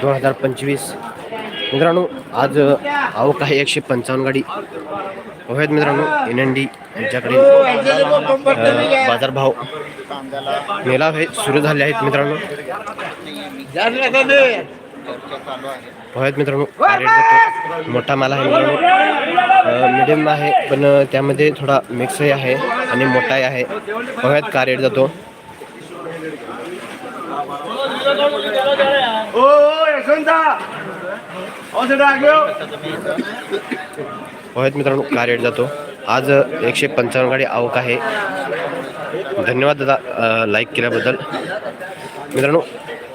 दोन हजार पंचवीस. मित्रांनो आज आवक आहे एकशे पंचावन्न गाडी आहेत मित्रांनो एन एन डी यांच्याकडे. बाजारभाव मेलाव हे सुरू झाले आहेत मित्रांनो. आहेत मित्रांनो रेट जातो मोठा माल आहे मित्रांनो. मिडियम आहे पण त्यामध्ये थोडा मिक्सही आहे आणि मोठाही आहे. बघायत का रेट जातो? आग्यो आहेत मित्रांनो का रेट जातो. आज एकशे पंचावन्न गाडी आवक आहे. धन्यवाद दादा. लाईक केल्याबद्दल. मित्रांनो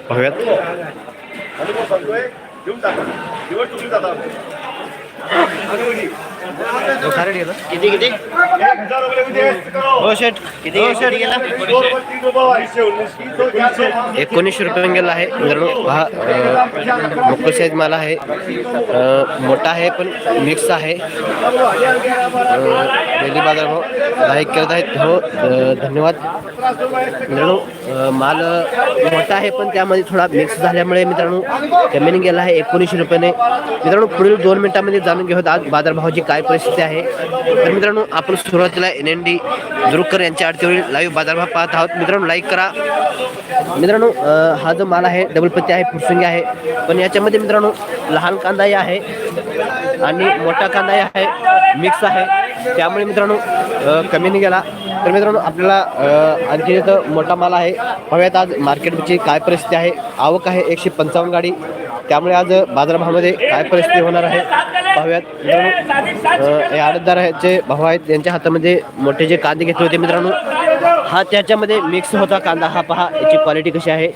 पाहूयात. किती किती हो शेट किती शेट गेला एकोणीसशे रुपये गेला आहे. मित्रांनो पहा साईज माल आहे. मोठा आहे पण मिक्स आहे. डेली बाजारभाव लाईक करत आहेत. हो धन्यवाद. मित्रांनो माल मोठा आहे पण त्यामध्ये थोडा मिक्स झाल्यामुळे मित्रांनो कमीने गेला आहे एकोणीसशे रुपयाने. मित्रांनो पुढील दोन मिनिटांमध्ये जाणून घेऊ आज बाजारभावाची काय परिस्थिती आहे? तर मित्रांनो आपण सुरुवातीला एन एन डी दुरुकर यांच्या आडतीवरील लाईव्ह बाजारभाव पाहत आहोत. मित्रांनो लाईक करा. मित्रांनो हा जो माल आहे डबल पत्ती आहे फुरसुंगी आहे. पण याच्यामध्ये मित्रांनो लहान कांदाही आहे आणि मोठा कांदाही आहे मिक्स आहे. त्यामुळे मित्रांनो कमीने गेला. तर मित्रांनो आपल्याला आणखी इथं मोठा माल आहे. हव्यात आज मार्केटची काय परिस्थिती आहे? आवक आहे एकशे पंचावन्न गाडी. त्यामुळे आज बाजारभावामध्ये काय परिस्थिती होणार आहे? पाहूयात. मित्रांनो आडतदाराचे हे आहेत जे भाऊ आहेत. त्यांच्या हातामध्ये मोठे जे कांदे घेतले होते मित्रांनो हा त्याच्यामध्ये मिक्स होता कांदा. हा पहा याची क्वालिटी कशी आहे?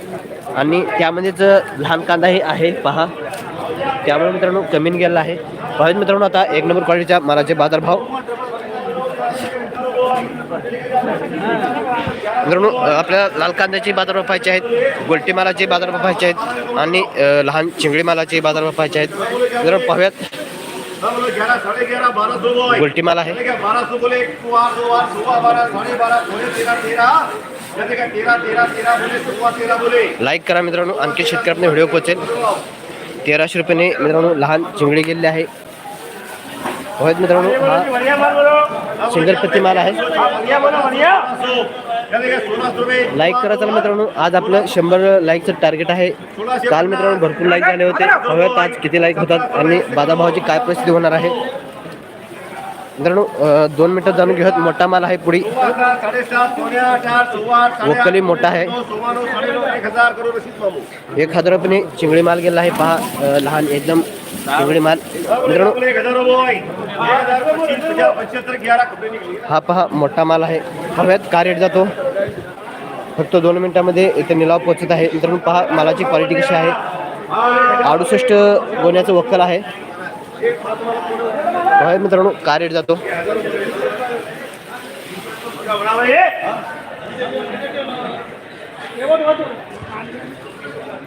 आणि त्यामध्येच लहान कांदाही आहे. पहा. त्यामुळे मित्रांनो कमीन गेला आहे. पाहूयात मित्रांनो आता एक नंबर क्वालिटीच्या मालाचे बाजारभाव. मित्रांनो आपल्या आपल्याला लाल कांद्याची बाजारभाव पाहायचे आहेत गोलटी मालाचे बाजारभाव पाहायचे आहेत आणि लहान चिंगडी मालाचे बाजारभाव पाहायचे आहेत. मित्रांनो पाहूयात. गोलटी माल आहे. लाईक करा मित्रांनो आणखी शेतकऱ्यांना व्हिडिओ पोहोचेल. तेराशे रुपयाने मित्रांनो लहान चिंगडी गेलेली आहे. होत मित्रांनो हा सिंगल प्रतिमाल माल आहे. लाईक करा चला मित्रांनो. आज आपलं शंभर लाईकचं टार्गेट आहे. काल मित्रांनो भरपूर लाईक झाले होते. हव्यात आज किती लाईक होतात आणि बाधाभावाची काय परिस्थिती होणार आहे? मित्रांनो दोन मिनिटं जाणून घेऊयात. मोठा माल आहे पुढे. वक्कली मोठा आहे. एक हजार रुपये चिंगळी माल गेला आहे. पहा लहान एकदम चिंगळी माल. मित्रांनो हा पहा मोठा माल आहे. हव्यात का रेट जातो? फक्त दोन मिनिटामध्ये इथे निलाव पोहोचत आहे. मित्रांनो पहा मालाची क्वालिटी कशी आहे. अडुसष्ट गोण्याचं वक्कल आहे. बाहेर मित्रांनो काय रेट जातो. क्या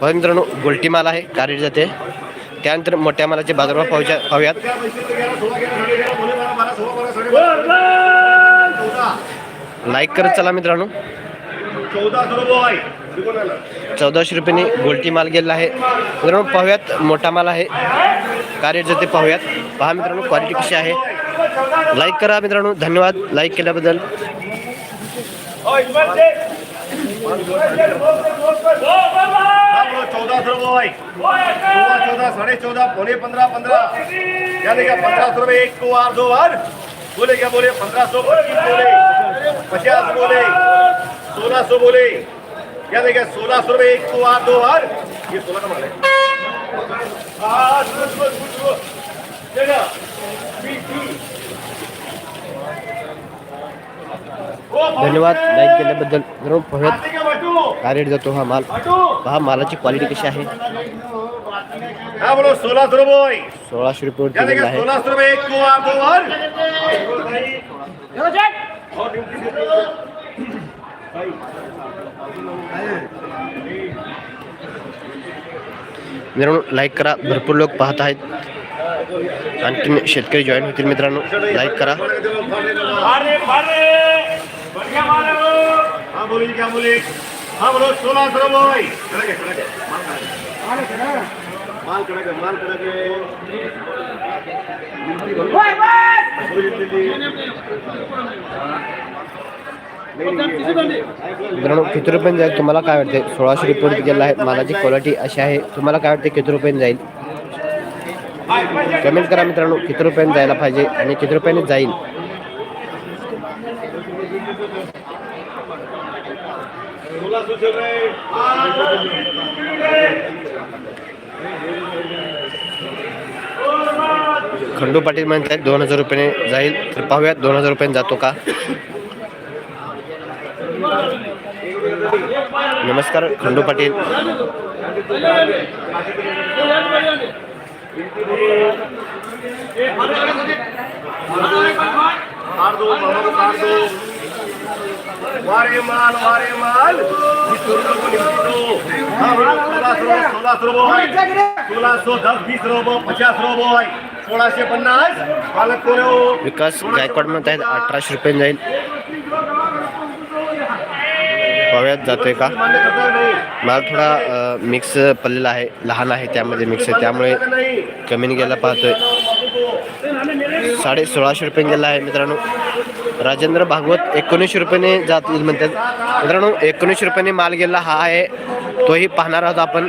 भाई मित्रांनो गोलटी माल आहे काय रेट जाते. त्यानंतर मोठ्या मालाचे बाजारभाव पाहूया पाहूयात. लाईक करत चला मित्रांनो. चौदाशे रुपयाने गोलटी माल गेलेला आहे. मित्रांनो पाहूयात मोठा माल आहे. का ते पाहूयात पहा मित्रांनो क्वालिटी कशी आहे लाईक करा मित्रांनो धन्यवाद लाईक केल्याबद्दल चौदह सौ रुपये चौदह चौदह साढ़े चौदह पौने पंद्रह पंद्रह यानी क्या पंद्रह सौ रुपये एक को आठ दो आर बोले क्या बोले पंधरा सौ पच्चीस बोले पचास बोले सोलह सो बोले यानी क्या सोलह सौ रुपये एक को आठ दो आर ये सोलह का माल है धन्यवाद. लाईक केल्याबद्दल मित्रांनो पाहूयात. काय रेट जातो हा माल. हा मालाची क्वालिटी कशी आहे? हाँ रुपये सोळाशे रुपये यानी आहे. रुपये एक को आठ दो बार मित्रांनो लाईक करा. भरपूर लोक पाहत आहेत. आणखीन शेतकरी जॉईन होतील मित्रांनो. लाईक करा. अरे अरे बढ़िया माल मित्रांनो किती रुपयाने जाईल? तुम्हाला काय वाटते सोळाशे रुपये गेला आहे. मालाची क्वालिटी अशी आहे. तुम्हाला काय वाटते किती रुपयाने जाईल? कमेंट करा मित्रांनो किती रुपयाने जायला पाहिजे आणि किती रुपयाने जाईल? खंडू पाटील म्हणतात दोन हजार रुपयाने जाईल. तर पाहूयात दोन हजार रुपयाने जातो का? नमस्कार खंडू पाटील। मार दो मामा को मार दो मारे माल मारे माल इस दुर्गा को निकल दो हाँ सोलह सौ सोलह सौ भाई सोलह सौ दस बीस रोबो पचास रोबो भाई सोळाशे पन्नास पालक कोण हो विकास गायकवाड म्हणत आहेत अठराशे रुपयाने जाईल. पाहूयात जातोय का? मला थोडा मिक्स पडलेला आहे लहान आहे त्यामध्ये मिक्स आहे. त्यामुळे कमी गेला पाहतोय. साडे सोळाशे रुपये गेला आहे मित्रांनो. राजेंद्र भागवत एकोणीसशे रुपयाने जातील म्हणतात. मित्रांनो एकोणीसशे रुपयाने माल गेला हा आहे. तोही पाहणार आहोत आपण.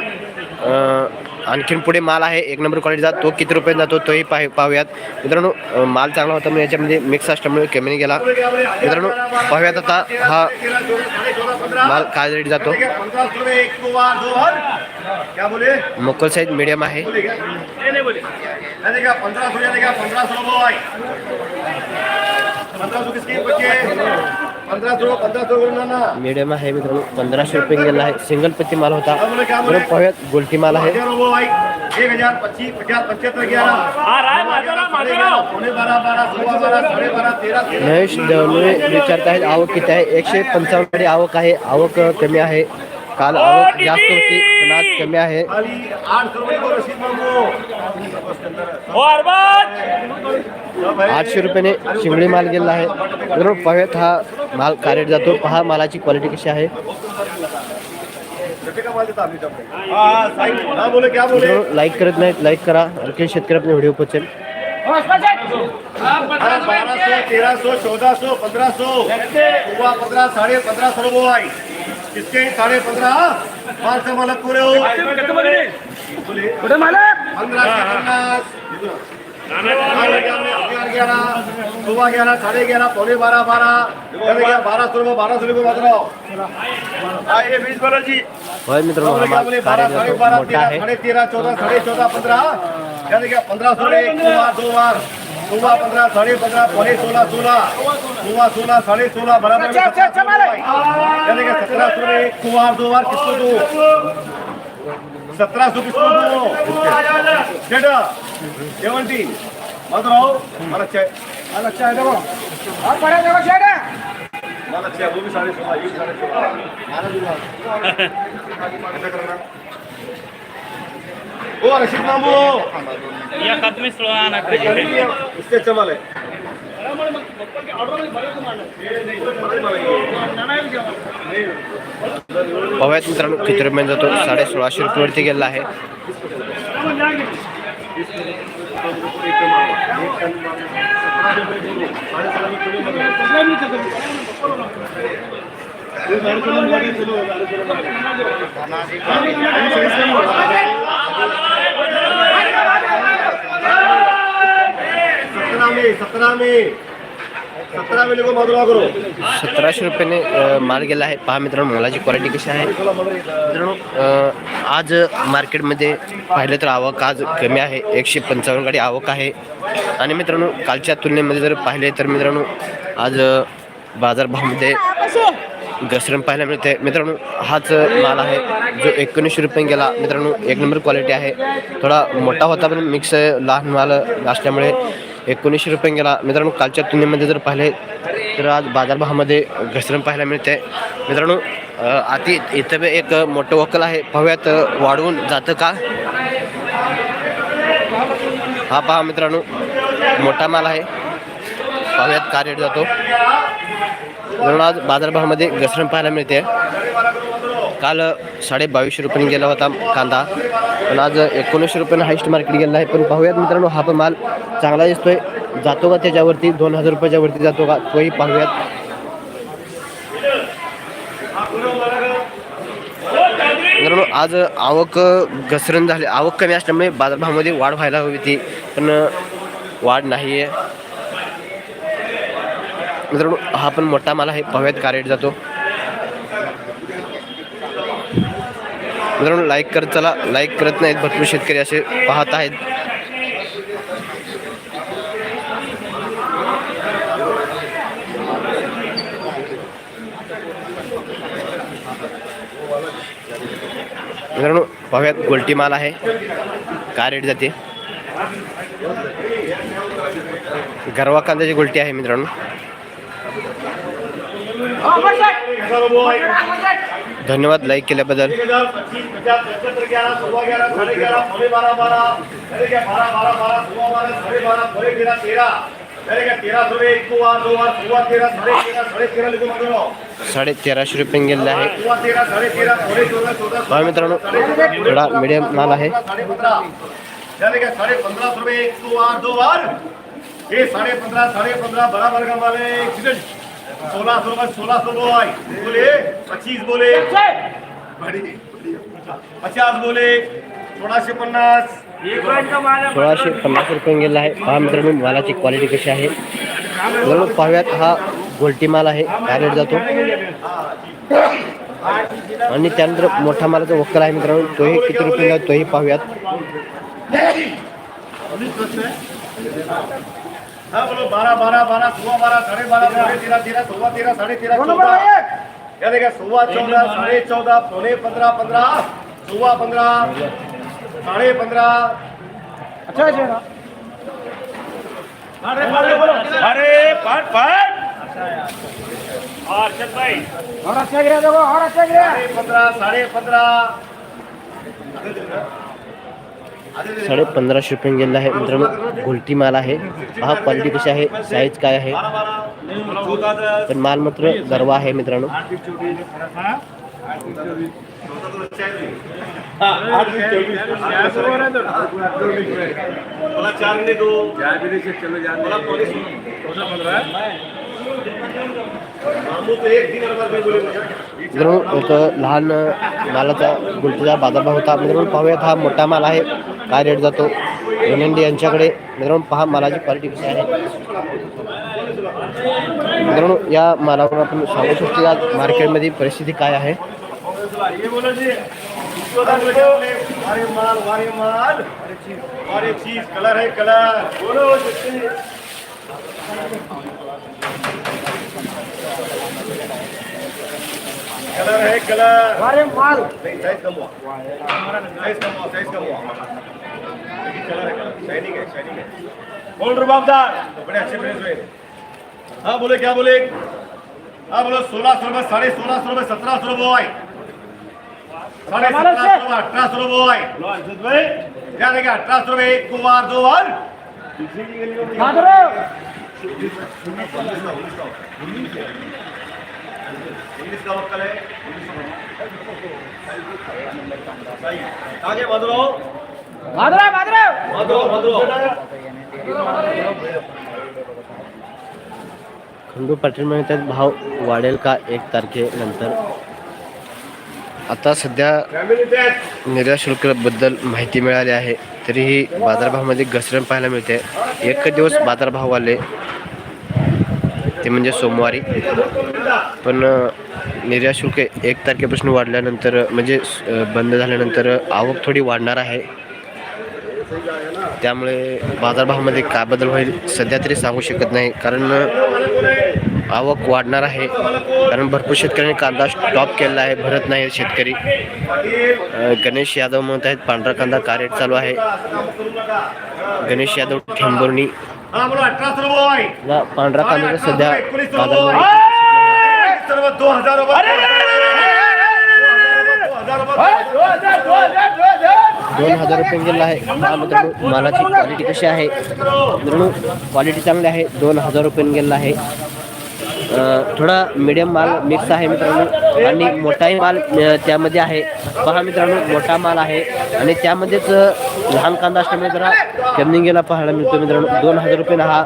आणखीन पुढे माल आहे. एक नंबर क्वालिटीचा तो किती रुपये जातो तोही पाह पाहूयात. मित्रांनो माल चांगला होता मी याच्यामध्ये मिक्स असल्यामुळे कमीने गेला. मित्रांनो पाहूयात आता हा माल काय रेट जातो. मोकल साईज मिडियम आहे. पंधरा मिडियम आहे मित्रांनो. पंधराशे रुपये गेला आहे. सिंगल पत्ती माल होता. पाहूयात गोल्टी माल आहे. महेश देवणे विचारत आहेत आवक किती आहे? एकशे पंचावन्नकडे आवक आहे. आवक कमी आहे. काल आवक जास्त होती पण आज कमी आहे. है। आठशे रुपयाने शिंगडी माल गेलेला आहे. मित्रांनो पाहूयात हा माल काय रेट जातो. पहा मालाची क्वालिटी कशी आहे. लाईक करत नाहीत लाईक करा. आणखी शेतकरी आपले व्हिडिओ पोचेल. तेरह सौ चौदह सौ पंद्रह सौ हुआ पंद्रह साढ़े पंद्रह सौ आई साढ़े पंद्रह पाँच सौ मालक पूरे हो. पंद्रह से पन्नास ग्यारह ग्यारह ग्यारह सुबह ग्यारह साढ़े ग्यारह पौने बारह बारह यानी क्या बारह सौ रुपये बारह सौ रुपये बता रहा हूँ आइए बीस बारह जी होय मित्रांनो हा क्या माल बोले काय बारह रेट साढ़े जातो बारह मोठा तेरह आहे साढ़े तेरह चौदह साढ़े चौदह पंद्रह यानी क्या पंद्रह सौ एक दो बार दो बार सोलह पंद्रह साढ़े पंद्रह पौने सोलह सोलह सोलह सोलह साढ़े सोलह बराबर में सत्रह सौ रुपये। यानी कि सत्रह सौ एक बार दो बार किसको दो सत्रह सौ किसको दो बेटा सेवनटीन मत रहो माल अच्छा है माल अच्छा पाहूयात मित्रांनो किती रुपयाने जातो साडे सोळाशे रुपयेवरती गेलेला आहे. सत्रह में सत्रह में सत्रह में लोगों मधुरा करो सतराशे रुपयाने माल गेला आहे. पहा मित्रांनो मालाची क्वालिटी कशी आहे. मित्रांनो आज मार्केटमध्ये पाहिलं तर आवक आज कमी आहे. एकशे पंचावन्न गाडी आवक आहे. आणि मित्रांनो कालच्या तुलनेमध्ये जर पाहिले तर मित्रांनो आज बाजारभावामध्ये घसरण पाहायला मिळते. मित्रांनो हाच माल आहे. जो एकोणीसशे रुपये गेला. मित्रांनो एक नंबर क्वालिटी आहे. थोडा मोठा होता पण मिक्स लहान माल असल्यामुळे एकोणीसशे रुपये गेला. मित्रांनो कालच्या तुलनेमध्ये जर पाहिले तर आज बाजारभावामध्ये घसरण पाहायला मिळते. मित्रांनो अति इथं बी एक मोठं वकल आहे. पाहूयात वाढवून जातं का? हा पहा मित्रांनो मोठा माल आहे. पाहूयात का रेट जातो. म्हणून आज बाजारभावामध्ये घसरण पाहायला मिळते साढ़े बारह करो मधुरो काल साडे बावीसशे रुपयांनी गेला होता कांदा. पण आज एकोणीसशे रुपयानं हायस्ट मार्केट गेला आहे. पण पाहूयात मित्रांनो हा पण माल चांगला दिसतोय. जातो का त्याच्यावरती? दोन हजार रुपयाच्या वरती जातो का? तोही पाहूयात. मित्रांनो आज आवक घसरण झाली. आवक कमी असल्यामुळे बाजारभावामध्ये वाढ व्हायला हवी होती. पण वाढ नाही आहे मित्रांनो हा पण मोठा माल आहे. पाहूयात का रेट जातो. मित्रांनो लाईक करत चला. लाईक करत नाहीत भरपूर शेतकरी असे पाहत आहेत. मित्रांनो पाहूयात गोलटी माल आहे. काय रेट जाते? गरवा कांद्याची गोलटी आहे मित्रांनो. धन्यवाद लाइक के लाईक केल्याबद्दल साडे तेराशे रुपये गेलेला आहे मित्रांनो थोडा मिडियम माल आहे हे साडे पंधरा साडे पंधरा बराबर का माल आहे सोलह सौ का सोलह सौ बोल बोले पच्चीस बोले. पचास बोले. सोळाशे पन्नास. सोळाशे पन्नास रुपये गेला आहे. पहा मित्रांनो मालाची क्वालिटी कशी आहे. मित्रांनो पाहूयात हा गोल्टी माल आहे. काय रेट जातो? आणि त्यानंतर मोठा मालाचा वक्कल आहे मित्रांनो. तोही किती रुपये तोही पाहूयात. हाँ बोलो बारह बारह बारह सोलह बारह साढ़े बारह पौने तेरह तेरह सोलह तेरह साढ़े तेरह चौदह। क्या देखा सोलह चौदह साढ़े चौदह पौने पंद्रह पंद्रह सोलह पंद्रह साढ़े पंद्रह। अरे पाठ पाठ हर्षद भाई। साढ़े पंद्रह साढ़े पंद्रह। साडे पंधराशे रुपये गेलेला आहे मित्रांनो. गुलटी माल आहे. हा क्वालिटी कशी आहे साईज काय आहे. पण माल मात्र गरवा आहे मित्रांनो. एक मित्रांनो एक लहान मालाचा गुलटीचा बाजारभाव होता. मित्रांनो पाहूयात हा मोठा माल आहे. काय रेट जातो? एनएनडी यांच्याकडे मित्रांनो पहा मालाची क्वालिटी कशी आहे. मित्रांनो या मालावर आपण सांगू शकतो आज मार्केटमध्ये परिस्थिती काय आहे. ये बोलो जी वारे माल. वारे माल वारे चीज कलर है कलर बोलो कलर है कलर वारे माल नहीं साइज कम हुआ साइज कम हुआ साइज कम बोल रुबाबदार बड़े अच्छे हुए हाँ बोले क्या बोले हाँ बोलो सोलह सौ रुपये साढ़े सोलह सौ रुपये सत्रह सौ रुपये साढ़े सत्रह सौ अठारह सौ रुपये क्या देगा अठारह सौ रुपये एक दो बार दो बार इंग्लिश का वक्कल है आगे मधुरो खंडू पाटील म्हणतात भाव वाढेल का एक तारखेनंतर? आता सध्या निर्यात शुल्काबद्दल माहिती मिळाली आहे तरीही बाजारभावामध्ये घसरण पाहायला मिळते. एक दिवस बाजारभाव आले ते म्हणजे सोमवारी. पण निर्यात शुल्क एक तारखेपासून वाढल्यानंतर म्हणजे बंद झाल्यानंतर आवक थोडी वाढणार आहे. त्यामुळे बाजारभावामध्ये काय बदल होईल सध्या तरी सांगू शकत नाही कारण आवक वाढणार आहे कारण भरपूर शेतकऱ्यांनी कांदा स्टॉप केलेला आहे भरत नाही शेतकरी गणेश यादव म्हणत आहेत पांढरा कांदा का रेट चालू आहे गणेश यादव ठेंबुर्णी पांढरा कांदा सध्या बाजारभाव दोन हजार रुपये गेला आहे. हा मित्रांनो मालाची क्वालिटी कशी आहे? मित्रांनो क्वालिटी चांगली आहे. दोन हजार रुपये गेलेला आहे. थोडा मिडियम माल मिक्स आहे मित्रांनो. आणि मोठाही माल त्यामध्ये आहे. पहा मित्रांनो मोठा माल आहे. आणि त्यामध्येच लहान कांदा असल्यामुळे जरा कमी गेला पाहायला मिळतो मित्रांनो. दोन हजार रुपयानं हा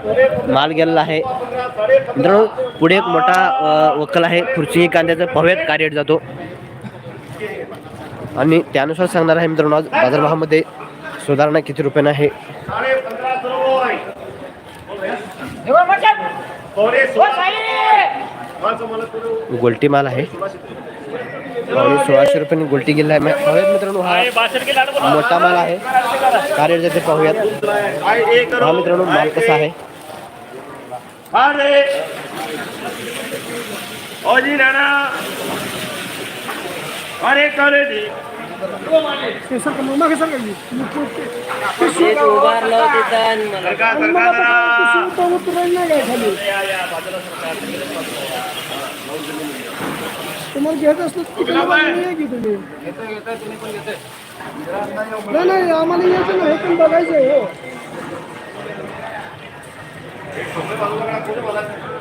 माल गेलेला आहे. मित्रांनो पुढे एक मोठा अ, वक्कल आहे. खुर्ची कांद्याचा पव्यात कार्य जातो. आणि त्यानुसार सांगणार आहे मित्रांनो आज बाजारभावामध्ये सुधारणा किती रुपयानं आहे? गोलटी माल आहे. सोळाशे रुपयांनी गोलटी गेला आहे. पाहूयात मित्रांनो हा मोठा माल आहे. कार्यरत जाते पाहूयात. हा मित्रांनो माल कसा आहे? अरे करे दी. सरकार सरकार जरा. तुम्हाला घ्यायचं असलं तुम्ही नाही नाही आम्हाला यायचं नाही पण बघायचं आहे हो.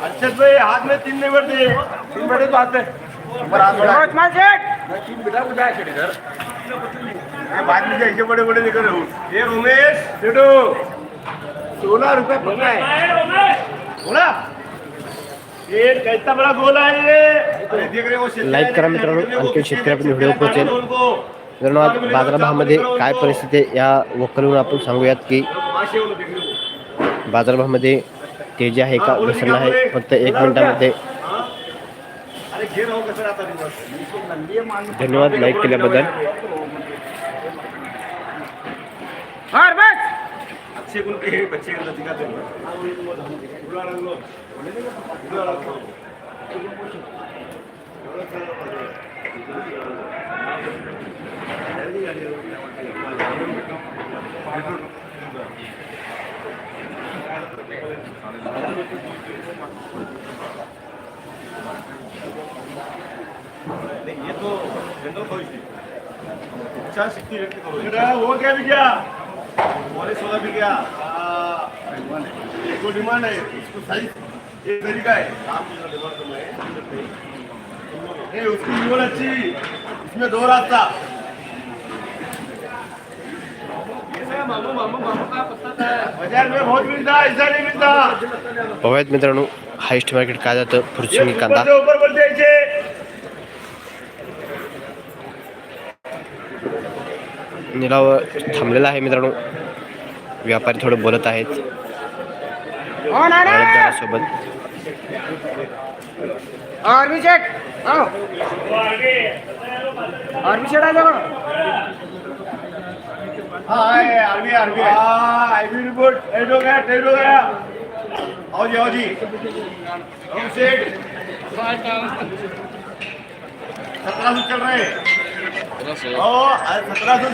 अच्छा भाई हाथ में तीन नंबर बढ़ते तीन बड़े तो आते तीन बेटा कुछ है इधर बाद में ऐसे बड़े बड़े निकल रहे हो ये उमेश सेठो सोलह रुपए पकड़ा है बोला ये कैसा बड़ा गोला है ये देख रहे हो शेतकरी लाईक करा मित्रांनो आणखी शेतकऱ्यापर्यंत व्हिडिओ पोहोचेल. मित्रांनो आज बाजारभावामध्ये काय परिस्थिती आहे या वक्कलवरून आपण सांगूयात की बाजारभावामध्ये तेजी आहे का घसरण आहे फक्त एक मिनिटामध्ये. धन्यवाद लाईक केल्याबद्दल. अच्छे गुण के बच्चे का दिखाते हैं ये तो व्यक्त करो सोलह भी डिमांड है साइज तरीका है डिमांड है नहीं उसकी डिमांड अच्छी इसमें दो रास्ता बाजार में बहुत मिलता है ऐसा नहीं मिलता पाहूयात मित्रांनो हायस्ट मार्केट काय जातं? फुरचिंगी कांदा ऊपर से ऊपर बोलते ऐसे निलाव थांबलेला आहे मित्रांनो. व्यापारी थोडं बोलत आहेत. आडतदारासोबत आर्मी चेक आर्मी चेक आहे बघा हाँ है आरबी आरबी. हाँ आईबी रिपोर्ट. हो गया टेड गया आओ जी आओ जी हम सेठ सत्रह सौ चल रहे हैं सत्रह सौ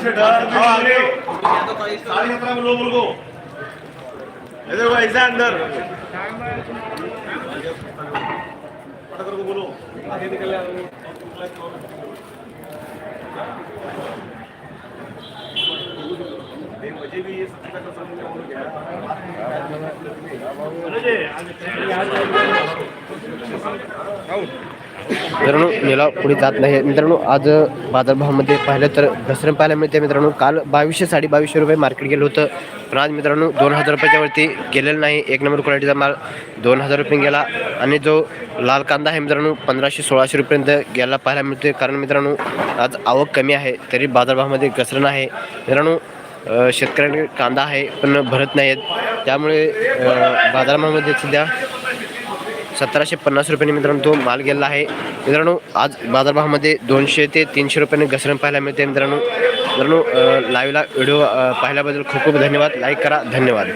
साढ़े सत्रह में लो बोल इधर को ऐसा अंदर. पटकर को बोलो. आगे निकल मुझे भी ये सत्तर का समझ में हो। गया मित्रांनो निलाव पुढे जात नाही. मित्रांनो आज बाजारभावामध्ये पाहिलं तर घसरण पाहायला मिळते मित्रांनो काल बावीसशे साडे बावीसशे रुपये मार्केट गेलं होतं. पण आज मित्रांनो दोन हजार रुपयाच्या वरती गेलेलं नाही. एक नंबर क्वालिटीचा माल दोन हजार रुपये गेला. आणि जो लाल कांदा आहे मित्रांनो पंधराशे सोळाशे रुपयेपर्यंत गेला पाहायला मिळते कारण मित्रांनो आज आवक कमी आहे. तरी बाजारभावामध्ये घसरण आहे. मित्रांनो शेतकऱ्यांकडे कांदा आहे पण भरत नाही आहेत त्यामुळे बाजारभावामध्ये सध्या सतराशे पन्नास रुपयांनी मित्रांनो तो माल गेला आहे. मित्रांनो आज बाजारभावामध्ये दोनशे ते तीनशे रुपयांनी घसरण पाहायला मिळते मित्रांनो. मित्रांनो लाईव्हला व्हिडिओ पाहिल्याबद्दल खूप खूप धन्यवाद. लाईक करा. धन्यवाद.